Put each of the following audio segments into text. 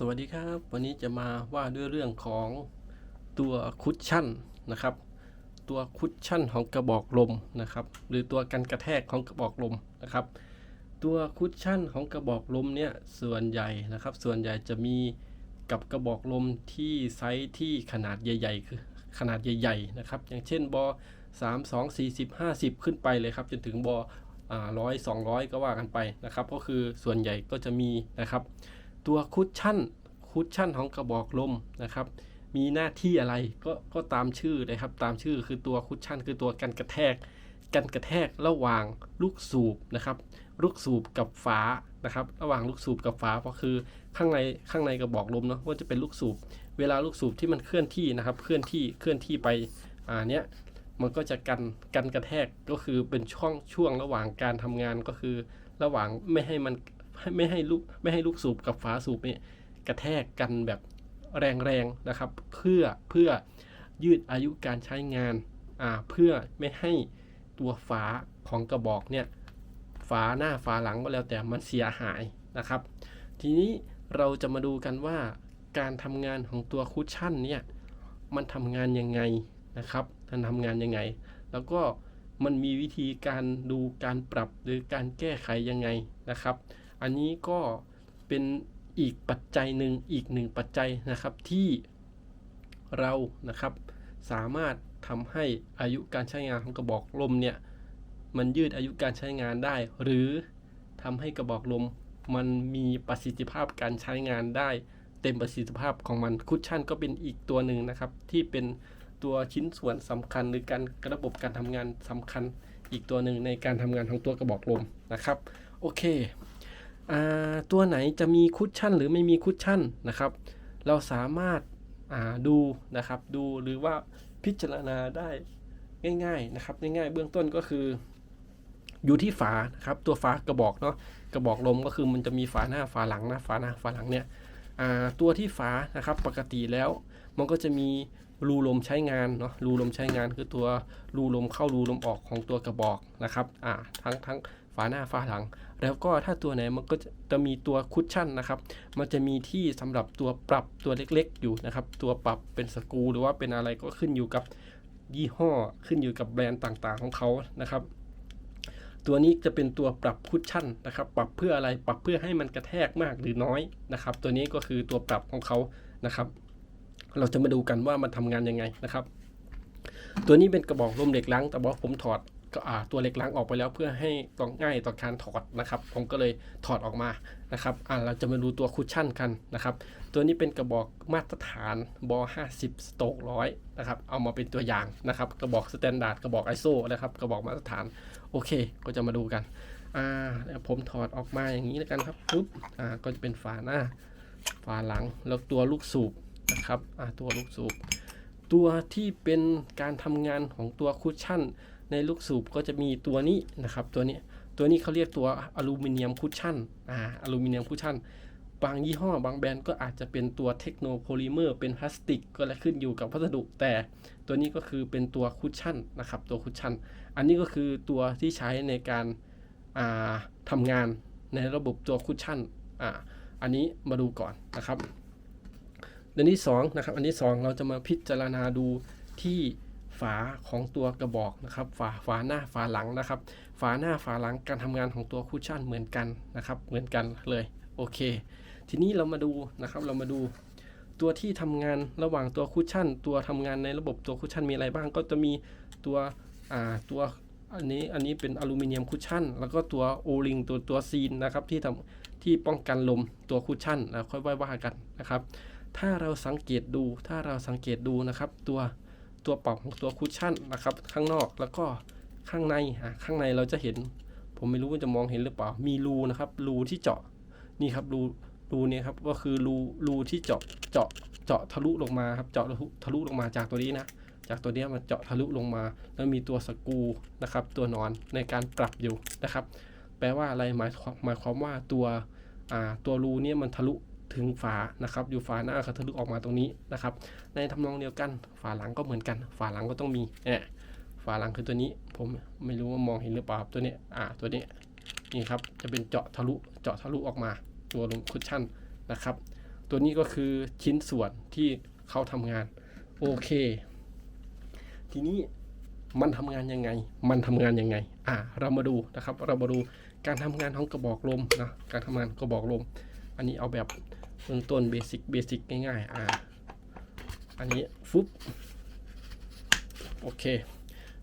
สวัสดีครับ วันนี้จะมาว่าด้วยเรื่องของตัวคุชชั่นนะครับ ตัวคุชชั่นของกระบอกลมนะครับ หรือตัวกันกระแทกของกระบอกลมนะครับ ตัวคุชชั่นของกระบอกลมเนี่ยส่วนใหญ่นะครับ ส่วนใหญ่จะมีกับกระบอกลมที่ไซส์ที่ขนาดใหญ่ๆคือขนาดใหญ่ๆนะครับ อย่างเช่นบอ3 2 40 50 ขึ้นไปเลยครับ จนถึงบอร้อยสองร้อยก็ว่ากันไปนะครับ ก็คือส่วนใหญ่ก็จะมีนะครับ ตัวคุชชั่นคุชชั่นของกระบอกลมนะครับ มีหน้าที่อะไรก็ก็ตามชื่อเลยครับ ตามชื่อคือตัวคุชชั่น คือตัวกันกระแทก กันกระแทกระหว่างลูกสูบนะครับ ลูกสูบกับฝานะครับ ระหว่างลูกสูบกับฝาก็คือข้างในข้างในกระบอกลมเนาะว่าจะเป็นลูกสูบ เวลาลูกสูบที่มันเคลื่อนที่นะครับ เคลื่อนที่เคลื่อนที่ไปอ่าเนี้ยมันก็จะกันกันกระแทกก็คือเป็นช่วงช่วงระหว่างการทำงานก็คือ ระหว่างไม่ให้มัน ไม่ให้ลูกไม่ให้ลูกสูบกับฝาสูบเนี่ยกระแทกกันแบบแรงๆนะครับ เพื่อเพื่อยืดอายุการใช้งานอ่าเพื่อไม่ให้ตัวฝาของกระบอกเนี่ยฝาหน้าฝาหลังก็แล้วแต่มันเสียหายนะครับ ทีนี้เราจะมาดูกันว่าการทำงานของตัวคุชชั่นเนี่ยมันทำงานยังไงนะครับมันทำงานยังไง แล้วก็มันมีวิธีการดูการปรับหรือการแก้ไขยังไงนะครับ อันนี้ก็เป็นอีกปัจจัยหนึ่งอีกหนึ่งปัจจัยนะครับที่เรานะครับสามารถทำให้อายุการใช้งานของกระบอกลมเนี่ยมันยืดอายุการใช้งานได้ หรือทำให้กระบอกลมมันมีประสิทธิภาพการใช้งานได้ เต็มประสิทธิภาพของมันคุชชั่นก็เป็นอีกตัวหนึ่งนะครับ ที่เป็นตัวชิ้นส่วนสำคัญหรือการระบบการทำงานสำคัญอีกตัวหนึ่งในการทำงานของตัวกระบอกลมนะครับ โอเค ตัวไหนจะมีคุชชั่นหรือไม่มีคุชชั่นนะครับ เราสามารถดูนะครับดูหรือว่าพิจารณาได้ง่ายๆนะครับง่ายๆเบื้องต้นก็คือ อยู่ที่ฝานะครับตัวฝากระบอกเนาะกระบอกลมก็คือมันจะมีฝาหน้าฝาหลังนะฝาหน้าฝาหลังเนี่ยตัวที่ฝานะครับปกติแล้ว มันก็จะมีรูลมใช้งานเนาะรูลมใช้งานคือตัวรูลมเข้ารูลมออกของตัวกระบอกนะครับทั้งทั้งฝาหน้าฝาหลัง แล้วก็ถ้าตัวไหนมันก็จะมีตัวคุชชั่นนะครับ มันจะมีที่สำหรับตัวปรับตัวเล็กๆ อยู่นะครับ ตัวปรับเป็นสกรูหรือว่าเป็นอะไรก็ขึ้นอยู่กับยี่ห้อขึ้นอยู่กับแบรนด์ต่างๆของเขานะครับ ตัวนี้จะเป็นตัวปรับคุชชั่นนะครับ ปรับเพื่ออะไรปรับเพื่อให้มันกระแทกมากหรือน้อยนะครับ ตัวนี้ก็คือตัวปรับของเขานะครับ เราจะมาดูกันว่ามันทำงานยังไงนะครับ ตัวนี้เป็นกระบอกลมเหล็กล้างแต่ว่าผมถอด ก็อ่าตัวเหล็กล้างออกไปแล้วเพื่อให้ตองง่ายต่อการถอดนะครับ ผมก็เลยถอดออกมานะครับอ่าเราจะมาดูตัวคุชชั่นกันนะครับ ตัวนี้เป็นกระบอกมาตรฐานบอ50สโตกร้อยนะครับเอามาเป็นตัวอย่างนะครับกระบอกสแตนดาร์ดกระบอก ISO นะครับกระบอกมาตรฐานโอเค ก็จะมาดูกันอ่าแล้วผมถอดออกมาอย่างนี้แล้วกันครับปุ๊บอ่าก็จะเป็นฝาหน้าฝาหลังแล้วตัวลูกสูบนะครับอ่าตัวลูกสูบ ตัวที่เป็นการทำงานของตัวคุชชั่น ในลูกสูบก็จะมีตัวนี้นะครับ ตัวนี้ตัวนี้เขาเรียกตัวอลูมิเนียมคุชชั่นอ่าอลูมิเนียมคุชชั่นบางยี่ห้อบางแบรนด์ก็อาจจะเป็นตัวเทคโนโพลิเมอร์เป็นพลาสติกก็แล้วขึ้นอยู่กับวัสดุแต่ตัวนี้ก็คือเป็นตัวคุชชั่นนะครับตัวคุชชั่น อันนี้ก็คือตัวที่ใช้ในการาทำงานในระบบตัวคุชชั่นอ่าอันนี้มาดูก่อนนะครับอันที่สองนะครับอันที่สองเราจะมาพิจารณาดูที่ ฝาของตัวกระบอกนะครับ ฝาฝาหน้าฝาหลังนะครับ ฝาหน้าฝาหลังการทำงานของตัวคุชชั่นเหมือนกันนะครับ เหมือนกันเลยโอเค ทีนี้เรามาดูนะครับเรามาดู ตัวที่ทำงานระหว่างตัวคุชชั่น ตัวทำงานในระบบตัวคุชชั่นมีอะไรบ้าง ก็จะมีตัวอ่าตัวอันนี้อันนี้เป็นอลูมิเนียมคุชชั่น แล้วก็ตัวโอลิงตัวตัวซีนนะครับที่ทำที่ป้องกันลมตัวคุชชั่นแล้วค่อยว่าว่ากันนะครับ ถ้าเราสังเกตดูถ้าเราสังเกตดูนะครับตัว ตัวปรับของตัวคุชชั่นนะครับ ข้างนอกแล้วก็ข้างในอะข้างในเราจะเห็น ผมไม่รู้ว่าจะมองเห็นหรือเปล่า มีรูนะครับรูที่เจาะนี่ครับรูรูเนี่ยครับก็คือรูรูที่เจาะเจาะเจาะทะลุลงมาครับเจาะทะลุทะลุลงมาจากตัวนี้นะจากตัวนี้มันเจาะทะลุลงมา แล้วมีตัวสกูนะครับ ตัวนอนในการปรับอยู่นะครับ แปลว่าอะไรหมายหมายความว่าตัวอ่าตัวรูเนี่ยมันทะลุ ถึงฝานะครับ อยู่ฝาหน้าเขาทะลุออกมาตรงนี้นะครับ ในทำนองเดียวกันฝาหลังก็เหมือนกัน ฝาหลังก็ต้องมีเนี่ยฝาหลังคือตัวนี้ผมไม่รู้ว่ามองเห็นหรือเปล่าตัวนี้อ่าตัวนี้นี่ครับจะเป็นเจาะทะลุเจาะทะลุออกมาตัวลงคุชชั่นนะครับ ตัวนี้ก็คือชิ้นส่วนที่เขาทำงานโอเค ทีนี้มันทำงานยังไง มันทำงานยังไง อ่า เรามาดูนะครับ เรามาดูการทำงานของกระบอกลมนะ การทำงานกระบอกลม อันนี้เอาแบบ เบื้องต้นเบสิกเบสิกง่ายๆอ่าอันนี้ฟุบโอเค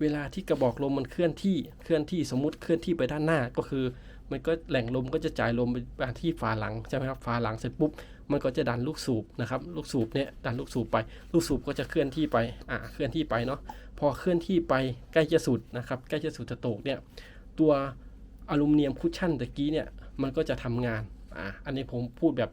เวลาที่กระบอกลมมันเคลื่อนที่เคลื่อนที่สมมุติเคลื่อนที่ไปด้านหน้าก็คือ มันก็แหล่งลมก็จะจ่ายลมไปที่ฝาหลังใช่ไหมครับฝาหลังเสร็จปุ๊บมันก็จะดันลูกสูบนะครับลูกสูบเนี่ยดันลูกสูบไป ลูกสูบก็จะเคลื่อนที่ไปอ่าเคลื่อนที่ไปเนาะพอเคลื่อนที่ไปใกล้จะสุดนะครับใกล้จะสุดจะตกเนี่ยตัวอลูมิเนียมคุชชั่นตะกี้เนี่ยมันก็จะทำงานอ่าอันนี้ผมพูดแบบ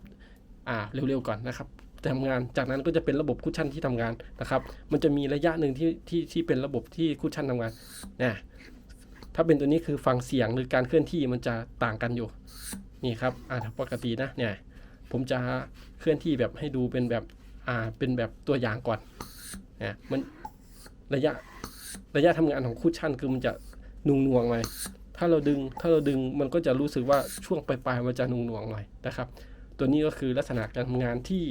อ่าเร็วๆก่อนนะครับทำงานจากนั้นก็จะเป็นระบบคุชชั่นที่ทำงานนะครับ มันจะมีระยะหนึ่งที่ที่ที่เป็นระบบที่คุชชั่นทำงานนะถ้าเป็นตัวนี้คือฟังเสียงหรือการเคลื่อนที่มันจะต่างกันอยู่ นี่ครับอ่าปกตินะเนี่ยผมจะเคลื่อนที่แบบให้ดูเป็นแบบอ่าเป็นแบบตัวอย่างก่อนนะมันระยะระยะทำงานของคุชชั่นคือมันจะนุ่งนวงหน่อยถ้าเราดึงถ้าเราดึงมันก็จะรู้สึกว่าช่วงปลายๆมันจะนุ่งนวงหน่อยนะครับ ตัวนี้ก็คือลักษณะการทำงานที่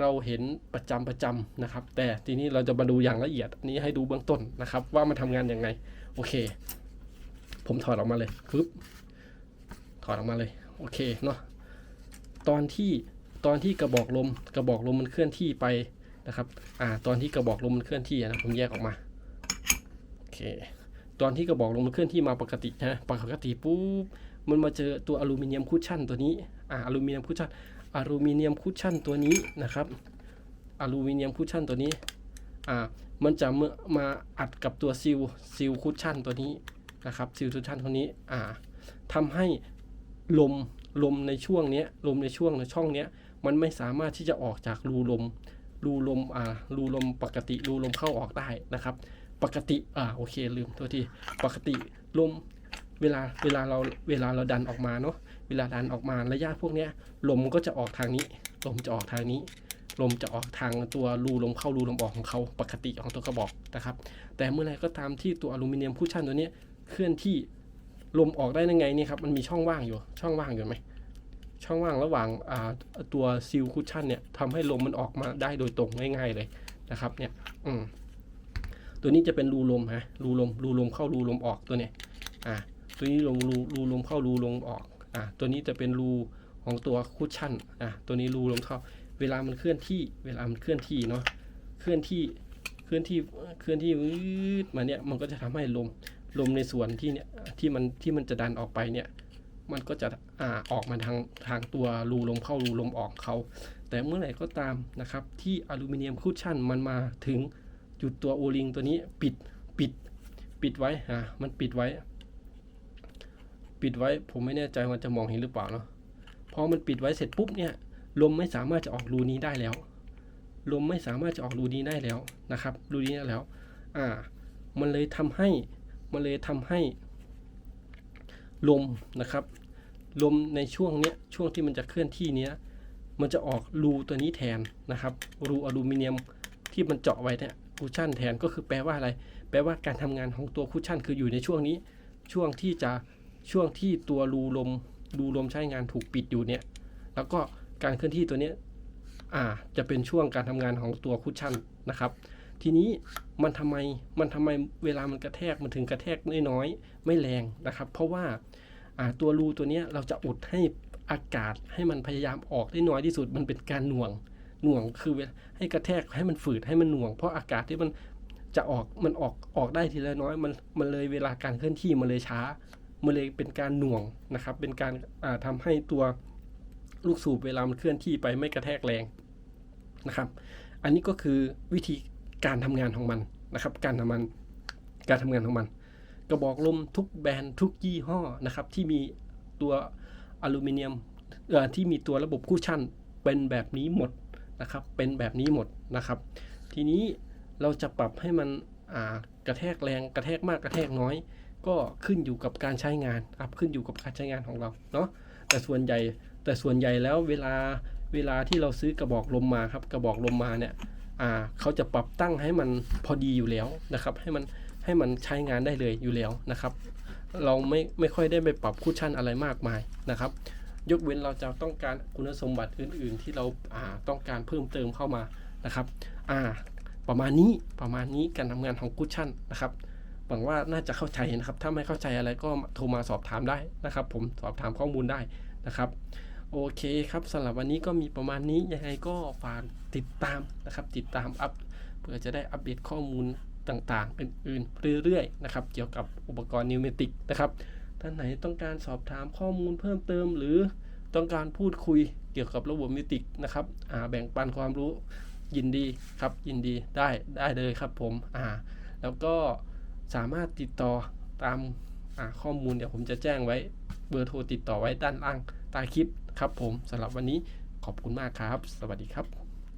เราเห็นประจำประจำนะครับ แต่ทีนี้เราจะมาดูอย่างละเอียดนนี้ให้ดูเบื้องต้นนะครับ ว่ามันทำงานยังไง โอเค ผมถอดออกมาเลยปึ๊บถอดออกมาเลย โอเคเนาะตอนที่ตอนที่กระบอกลมกระบอกลมมันเคลื่อนที่ไปนะครับ อ่า ตอนที่กระบอกลมมันเคลื่อนที่นะผมแยกออกมาโอเค ตอนที่กระบอกลมมันเคลื่อนที่มาปกตินะปกติปุ๊บมันมาเจอตัวอลูมิเนียมคุชชั่นตัวนี้อ่าอลูมิเนียมคุชชั่นอลูมิเนียมคุชชั่นตัวนี้นะครับอลูมิเนียมคุชชั่นตัวนี้อ่ามันจะมามาอัดกับตัวซิลซิลคุชชั่นตัวนี้นะครับซิลคุชชั่นตัวนี้อ่าทำให้ลมลมในช่วงนี้ลมในช่วงในช่องนี้มันไม่สามารถที่จะออกจากรูลมรูลมอ่ารูลมปกติรูลมเข้าออกได้นะครับ ปกติอ่าโอเคลืมตัวทีปกติลมเวลาเวลาเราเวลาเราดันออกมาเนาะ เวลาดันออกมาระยะพวกนี้ลมก็จะออกทางนี้ ลมจะออกทางนี้ ลมจะออกทางตัวรูลมเข้ารูลมออกของเขาปกติของตัวกระบอกนะครับ แต่เมื่อไรก็ตามที่ตัวอลูมิเนียมคุชชั่นตัวนี้เคลื่อนที่ลมออกได้ยังไงนี่ครับมันมีช่องว่างอยู่ช่องว่างอยู่ไหมช่องว่างระหว่างตัวซิลคุชชั่นเนี่ยทำให้ลมมันออกมาได้โดยตรงง่ายๆเลยนะครับเนี่ยอืมตัวนี้จะเป็นรูลมฮะรูลมรูลมเข้ารูลมออกตัวเนี้ยอ่าตัวนี้ลงรูรูลมเข้ารูลมออก อ่าตัวนี้จะเป็นรูของตัวคุชชั่นอ่าตัวนี้รูลมเข้าเวลามันเคลื่อนที่ เวลามันเคลื่อนที่เนาะเคลื่อนที่เคลื่อนที่เคลื่อนที่วืดมาเนี่ยมันก็จะทำให้ลมลมในส่วนที่เนี่ยที่มันที่มันจะดันออกไปเนี่ยมันก็จะอ่าออกมาทางทางตัวรูลมเข้ารูลมออกเขา แต่เมื่อไหร่ก็ตามนะครับที่อลูมิเนียมคุชชั่นมันมาถึงจุดตัวโอลิงตัวนี้ปิดปิดปิดไว้อะมันปิดไว้ ปิดไว้ผมไม่แน่ใจว่าจะมองเห็นหรือเปล่าเนาะพอมันปิดไว้เสร็จปุ๊บเนี่ยลมไม่สามารถจะออกรูนี้ได้แล้ว ลมไม่สามารถจะออกรูนี้ได้แล้วนะครับรูนี้ได้แล้วอ่ามันเลยทำให้มันเลยทำให้ ลมนะครับ ลมในช่วงเนี้ยช่วงที่มันจะเคลื่อนที่เนี้ยมันจะออกรูตัวนี้แทนนะครับรูอลูมิเนียมที่มันเจาะไว้เนี่ยคุชชั่นแทนก็คือแปลว่าอะไร แปลว่าการทำงานของตัวคุชชั่นคืออยู่ในช่วงนี้ ช่วงที่จะ ช่วงที่ตัวรูลมรูลมใช้งานถูกปิดอยู่เนี่ย แล้วก็การเคลื่อนที่ตัวเนี้ยอ่าจะเป็นช่วงการทำงานของตัวคุชชั่นนะครับ ทีนี้มันทำไมมันทำไมเวลามันกระแทกมันถึงกระแทกน้อยๆไม่แรงนะครับ เพราะว่าอ่าตัวรูตัวเนี้ยเราจะอุดให้อากาศให้มันพยายามออกได้น้อยที่สุด มันเป็นการหน่วงหน่วงคือให้กระแทกให้มันฝืดให้มันหน่วง เพราะอากาศที่มันจะออกมันออกออกได้ทีละน้อยมันมันเลยเวลาการเคลื่อนที่มันเลยช้า มันเลยเป็นการหน่วงนะครับ เป็นการาทำให้ตัวลูกสูบเวลามันเคลื่อนที่ไปไม่กระแทกแรงนะครับ อันนี้ก็คือวิธีการทำงานของมันนะครับ การทำมันการทำงานของมัน กระบอกลมทุกแบรนด์ทุกยี่ห้อนะครับ ที่มีตัวอลูมิเนียมเออที่มีตัวระบบคูชชั่นเป็นแบบนี้หมดนะครับ เป็นแบบนี้หมดนะครับ ทีนี้เราจะปรับให้มันกระแทกแรงกระแทกมากกระแทกน้อย ก็ขึ้นอยู่กับการใช้งานครับขึ้นอยู่กับการใช้งานของเราเนาะแต่ส่วนใหญ่แต่ส่วนใหญ่แล้วเวลาเวลาที่เราซื้อกระบอกลมมาครับกระบอกลมมาเนี่ยอ่าเขาจะปรับตั้งให้มันพอดีอยู่แล้วนะครับให้มันให้มันใช้งานได้เลยอยู่แล้วนะครับ เราไม่ไม่ค่อยได้ไปปรับคุชชั่นอะไรมากมายนะครับ ยกเว้นเราจะต้องการคุณสมบัติอื่น ๆ ที่เราอ่าต้องการเพิ่มเติมเข้ามานะครับอ่าประมาณนี้ประมาณนี้การทำงานของคุชชั่นนะครับ หวังว่าน่าจะเข้าใจนะครับ ถ้าไม่เข้าใจอะไรก็โทรมาสอบถามได้นะครับ ผมสอบถามข้อมูลได้นะครับ โอเคครับสำหรับวันนี้ก็มีประมาณนี้ยังไงก็ฝากติดตามนะครับ ติดตามอัพเพื่อจะได้อัปเดตข้อมูลต่างๆ อื่นๆเรื่อยๆนะครับ เกี่ยวกับอุปกรณ์นิวเมติกนะครับท่านไหนต้องการสอบถามข้อมูลเพิ่มเติม หรือต้องการพูดคุยเกี่ยวกับระบบนิวเมติกนะครับอ่าแบ่งปันความรู้ยินดีครับยินดีได้ได้เลยครับผมอ่าแล้วก็ สามารถติดต่อตามข้อมูลเดี๋ยวผมจะแจ้งไว้เบอร์โทรติดต่อไว้ด้านล่างใต้คลิปครับผมสำหรับวันนี้ขอบคุณมากครับ สวัสดีครับ